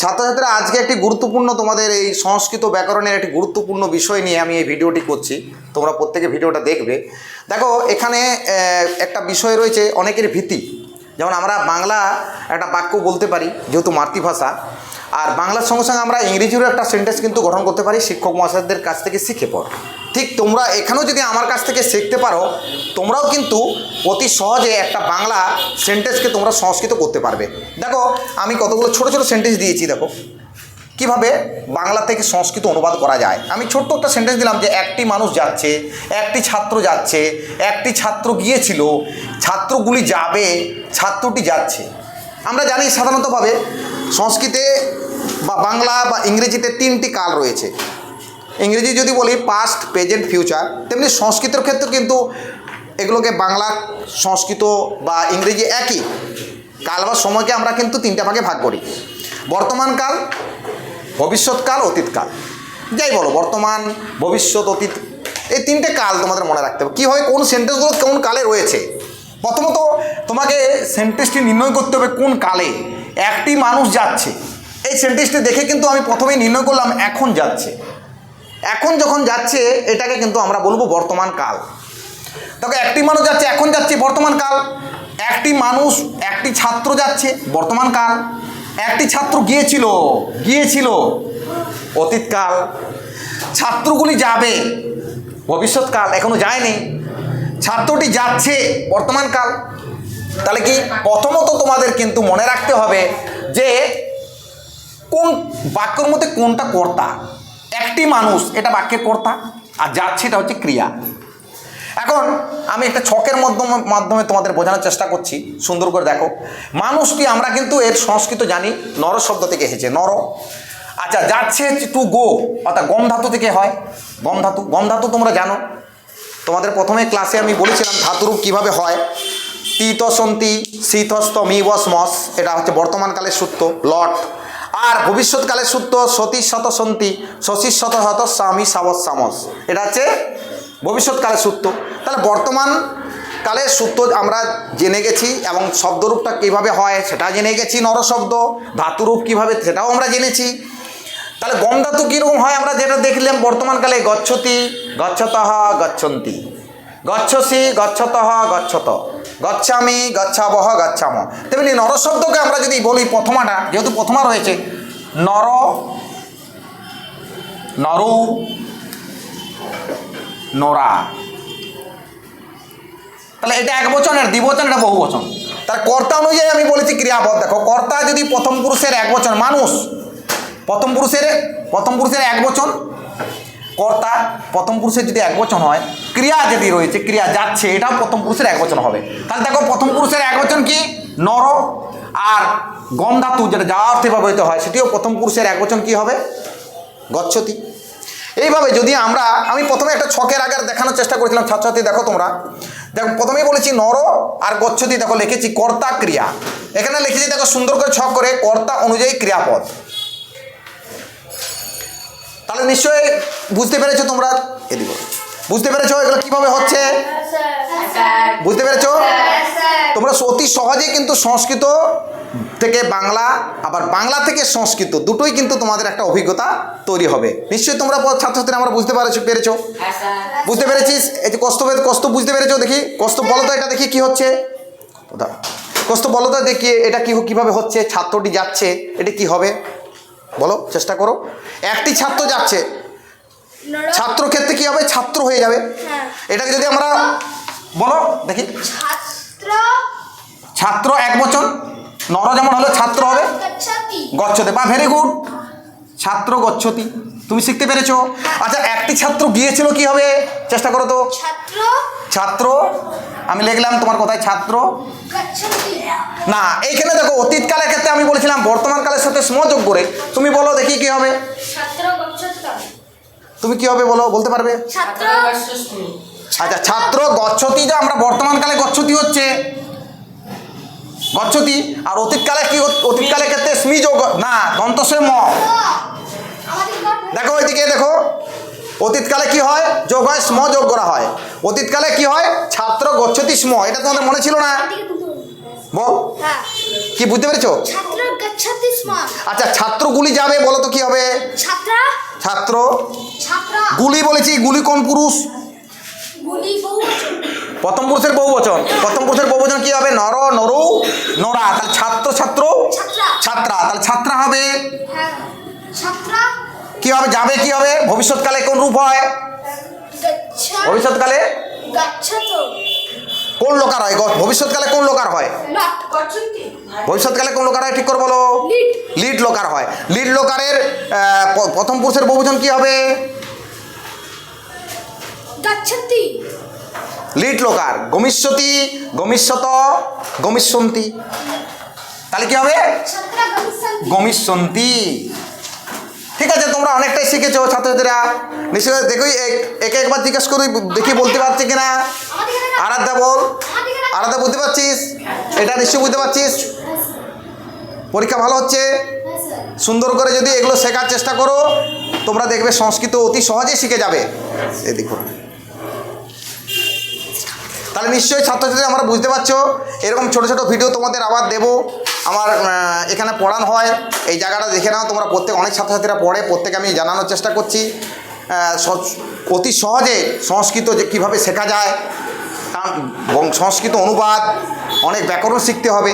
ছাত্রছাত্রীরা, আজকে একটি গুরুত্বপূর্ণ তোমাদের এই সংস্কৃত ব্যাকরণের একটি গুরুত্বপূর্ণ বিষয় নিয়ে আমি এই ভিডিওটি করছি। তোমরা প্রত্যেকে ভিডিওটা দেখবে। দেখো, এখানে একটা বিষয় রয়েছে, অনেকের ভীতি। যেমন আমরা বাংলা একটা বাক্য বলতে পারি, যেহেতু মাতৃভাষা। আর বাংলার সঙ্গে সঙ্গে আমরা ইংরেজিরও একটা সেন্টেন্স কিন্তু গঠন করতে পারি, শিক্ষক মহাশয়দের কাছ থেকে শিখে পড়। ঠিক তোমরা এখানেও যদি আমার কাছ থেকে শিখতে পারো, তোমরাও কিন্তু অতি সহজে একটা বাংলা সেন্টেন্সকে তোমরা সংস্কৃত করতে পারবে। দেখো, আমি কতগুলো ছোট ছোট সেন্টেন্স দিয়েছি, দেখো। কীভাবে বাংলা থেকে সংস্কৃত অনুবাদ করা যায়? আমি ছোট্ট একটা সেন্টেন্স দিলাম যে, একটি মানুষ যাচ্ছে, একটি ছাত্র যাচ্ছে, একটি ছাত্র গিয়েছিল, ছাত্রগুলি যাবে, ছাত্রটি যাচ্ছে। আমরা জানি সাধারণতভাবে সংস্কৃতে বা বাংলা বা ইংরেজিতে তিনটি কাল রয়েছে। ইংরেজি যদি বলি পাস্ট প্রেজেন্ট ফিউচার তেমনি সংস্কৃতের ক্ষেত্রে কিন্তু এগুলোকে বাংলা, সংস্কৃত বা ইংরেজি একই। কাল বা সময়কে আমরা কিন্তু তিনটা ভাগে ভাগ করি। বর্তমানকাল ভবিষ্যৎকাল অতীতকাল যাই বলো, বর্তমান, ভবিষ্যৎ, অতীত, এই তিনটে কাল তোমাদের মনে রাখতে হবে। কী হয় কোন সেন্টেন্সগুলো কোন কালে রয়েছে? প্রথমত তোমাকে সেন্টেন্সটি নির্ণয় করতে হবে কোন কালে। একটি মানুষ যাচ্ছে। এই সেন্টেন্সটি দেখে কিন্তু আমি প্রথমেই নির্ণয় করলাম, এখন যাচ্ছে। এখন যখন যাচ্ছে, এটাকে কিন্তু আমরা বলব বর্তমান কাল। দেখো, একটি মানুষ যাচ্ছে, এখন যাচ্ছে, বর্তমান কাল। একটি মানুষ, একটি ছাত্র যাচ্ছে, বর্তমান কাল। একটি ছাত্র গিয়েছিল গিয়েছিল অতীতকাল ছাত্রগুলি যাবে ভবিষ্যৎকাল এখনও যায়নি। ছাত্রটি যাচ্ছে, বর্তমান কাল। তাহলে কি প্রথমত তোমাদের কিন্তু মনে রাখতে হবে যে কোন বাক্যের মধ্যে কোনটা কর্তা? একটি মানুষ এটা বাক্যের কর্তা, আর যাচ্ছে এটা হচ্ছে ক্রিয়া। এখন আমি একটা ছকের মাধ্যমে মাধ্যমে তোমাদের বোঝানোর চেষ্টা করছি, সুন্দর করে দেখো। মানুষটি আমরা কিন্তু এর সংস্কৃত জানি, নর শব্দ থেকে এসেছে, নর। আচ্ছা যাচ্ছে টু গো, অর্থাৎ গম ধাতু থেকে হয়। গম ধাতু গম ধাতু তোমরা জানো। তোমাদের প্রথমে ক্লাসে আমি বলেছিলাম ধাতুরূপ কীভাবে হয়। তিতসন্তি শীতস্ত মি বস মস এটা হচ্ছে বর্তমানকালের সূত্র, লট। আর ভবিষ্যৎকালের সূত্র সতী শত সন্তি শশী শত শত স্বামী সাবস সামস এটা হচ্ছে ভবিষ্যৎকালের সূত্র। তাহলে বর্তমান কালের সূত্র আমরা জেনে গেছি এবং শব্দরূপটা কীভাবে হয় সেটা জেনে গেছি, নরশব্দ, ধাতুরূপ কীভাবে, সেটাও আমরা জেনেছি। তাহলে গম ধাতু কীরকম হয় আমরা যেটা দেখলাম বর্তমানকালে, গচ্ছতি গচ্ছত গচ্ছন্তি। গচ্ছসি, গচ্ছত গচ্ছত। গচ্ছামি, গচ্ছাবহ, গচ্ছাম। তেমনি নরশব্দকে আমরা যদি বলি প্রথমাটা, যেহেতু প্রথমা রয়েছে, নর, নরু, নরা। তাহলে এটা এক বচন আর দ্বিবচন এটা বহু বচন। তার কর্তা অনুযায়ী আমি বলেছি ক্রিয়াপদ। দেখো, কর্তা যদি প্রথম পুরুষের এক বচন, মানুষ, প্রথম পুরুষের প্রথম পুরুষের এক বচন কর্তা প্রথম পুরুষের যদি এক বচন হয়, ক্রিয়া যদি রয়েছে, ক্রিয়া যাচ্ছে, এটাও প্রথম পুরুষের এক বচন হবে। তাহলে দেখো, প্রথম পুরুষের এক বচন কি? নর আর গম ধাতু যেটা যাওয়া অর্থে ব্যবহৃত হয়, সেটিও প্রথম পুরুষের এক বচন কি হবে? গচ্ছতি। এইভাবে যদি আমরা, আমি প্রথমে একটা ছকের আগে দেখানোর চেষ্টা করেছিলাম, ছাত্রছাত্রী দেখো তোমরা। দেখো, প্রথমেই বলেছি নর আর গচ্ছতি, দেখো, লিখেছি কর্তা ক্রিয়া। এখানে লিখেছি, দেখো, সুন্দর করে ছক করে, কর্তা অনুযায়ী ক্রিয়াপদ। তাহলে নিশ্চয়ই বুঝতে পেরেছ তোমরা, এদিকে। বুঝতে পেরেছ এগুলো কীভাবে হচ্ছে? বুঝতে পেরেছ? তোমরা অতি সহজেই কিন্তু সংস্কৃত থেকে বাংলা, আবার বাংলা থেকে সংস্কৃত দুটোই কিন্তু তোমাদের একটা অভিজ্ঞতা তৈরি হবে। নিশ্চয়ই তোমরা ছাত্রছাত্রীরা আমরা বুঝতে পারছ পেরেছ? বুঝতে পেরেছিস? এই যে কষ্ট কষ্ট বুঝতে পেরেছ দেখি? কষ্ট বলো তো এটা দেখি কি হচ্ছে। কষ্ট বলো তো দেখি এটা কি কীভাবে হচ্ছে? ছাত্রটি যাচ্ছে, এটা কি হবে? বলো চেষ্টা করো। একটি ছাত্র যাচ্ছে। ছাত্র ক্ষেত্রে কি হবে? ছাত্র হয়ে যাবে। হ্যাঁ। এটাকে যদি আমরা বলো দেখি। ছাত্র। ছাত্র এক বচন নর যেমন হলো ছাত্র হবে। গচ্ছতে। বা ভেরি গুড ছাত্র গচ্ছতি। তুমি শিখতে পেরেছ। আচ্ছা একটি ছাত্র গিয়েছিল কি হবে? চেষ্টা করো তো। ছাত্র। ছাত্র। আমি লিখলাম তোমার কথায় ছাত্র? না এইখানে দেখো অতীতকালের ক্ষেত্রে আমি বলেছিলাম বর্তমান কালের সাথে স্ম যোগ করে। তুমি বলো দেখি কি হবে। তুমি কি হবে বলো বলতে পারবে? আচ্ছা ছাত্র গচ্ছতি যে আমরা বর্তমানকালে গচ্ছতি হচ্ছে। গচ্ছতি আর অতীতকালে কি? অতীতকালের ক্ষেত্রে স্মি যোগ না দন্তসে ম। দেখো ওইদিকে দেখো। অতীতকালে কি হয়? যোগ হয় স্ম যোগ করা হয়। অতীতকালে কি হয়? ছাত্র গচ্ছতি স্ম। এটা তোমাদের মনে ছিল না? হ্যাঁ। কি বুঝতে পেরেছ? আচ্ছা ছাত্রগুলি যাবে বলো তো কি হবে? ছাত্র? গুলি বলেছি গুলি কোন পুরুষ? প্রথম পুরুষের বহু বচন প্রথম পুরুষের বহু বচন কি হবে? নর নরু নরা। তাহলে ছাত্র ছাত্র? ছাত্রা। ছাত্রা। তাহলে ছাত্রা হবে? হ্যাঁ। ছাত্রা? কি হবে যাবে কি হবে ভবিষ্যৎকালে কোন রূপ হয়? ভবিষ্যৎকালে? কোন লোকার হয়? ভবিষ্যৎকালে কোন লোকার হয়? ভবিষ্যৎকালে কোন লোকার হয়? ঠিক করে বলো। লিড। লোকার হয়। লিড লোকারের প্রথম পুরুষের বহুজন কি হবে? লিড লোকার। গমিষ্যতি গমিষ্যত গমিষ্যন্তি। তাহলে কি হবে? গমিষ্যন্তি। ঠিক আছে, তোমরা অনেকটাই শিখেছো ছাত্রছাত্রীরা। নিশ্চয়ই দেখি এক- একে একবার জিজ্ঞেস করি দেখি বলতে পারছি কিনা। আরাধ্যা বল। আরাধ্যা, বুঝতে পারছিস? এটা নিশ্চয়ই বুঝতে পারছিস? পরীক্ষা ভালো হচ্ছে? সুন্দর করে যদি এগুলো শেখার চেষ্টা করো, তোমরা দেখবে সংস্কৃত অতি সহজেই শিখে যাবে। এই দেখো। তাহলে নিশ্চয়ই ছাত্রছাত্রী আমরা বুঝতে পারছ, এরকম ছোট ছোট ভিডিও তোমাদের আবার দেবো। আমার এখানে পড়ানো হয়। এই জায়গাটা দেখে নাও, তোমরা প্রত্যেক, অনেক ছাত্রছাত্রীরা পড়ে প্রত্যেকে আমি জানানোর চেষ্টা করছি। অতি সহজে সংস্কৃত যে কীভাবে শেখা যায় সংস্কৃত অনুবাদ, অনেক ব্যাকরণ শিখতে হবে।